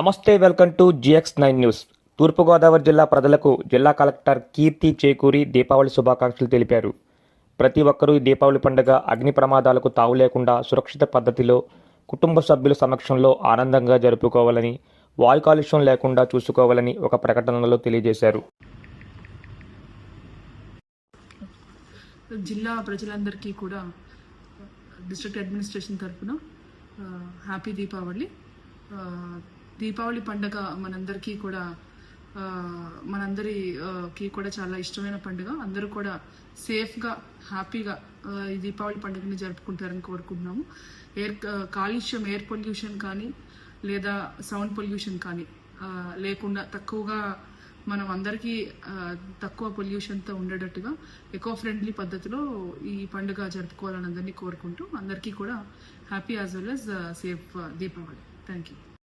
నమస్తే welcome to GX nine news. Thoorpu Godavari జిల్లా ప్రజలకు జిల్లా కలెక్టర్ కీర్తి చేకూరి దీపావళి శుభాకాంక్షలు తెలిపారు. ప్రతి ఒక్కరూ ఈ దీపావళి పండుగ అగ్ని ప్రమాదాలకు తావు లేకుండా సురక్షిత పద్ధతిలో కుటుంబ సభ్యుల సమక్షంలో ఆనందంగా జరుపుకోవాలని వాయు కాలుష్యం లేకుండా చూసుకోవాలని ఒక ప్రకటనలో తెలియజేశారు. జిల్లా ప్రజలందరికీ కూడా డిస్ట్రిక్ట్ అడ్మినిస్ట్రేషన్ తరఫున హ్యాపీ దీపావళి. దీపావళి పండుగ మనందరికీ కూడా మనందరికి కూడా చాలా ఇష్టమైన పండుగ. అందరూ కూడా సేఫ్గా హ్యాపీగా ఈ దీపావళి పండుగని జరుపుకుంటారని కోరుకుంటున్నాము. ఎయిర్ కాలుష్యం ఎయిర్ పొల్యూషన్ కానీ లేదా సౌండ్ పొల్యూషన్ కానీ లేకుండా తక్కువగా మనం అందరికీ తక్కువ పొల్యూషన్తో ఉండేటట్టుగా ఎకో ఫ్రెండ్లీ పద్ధతిలో ఈ పండుగ జరుపుకోవాలని అందరినీ కోరుకుంటూ అందరికీ కూడా happy as well as safe Deepavali. Thank you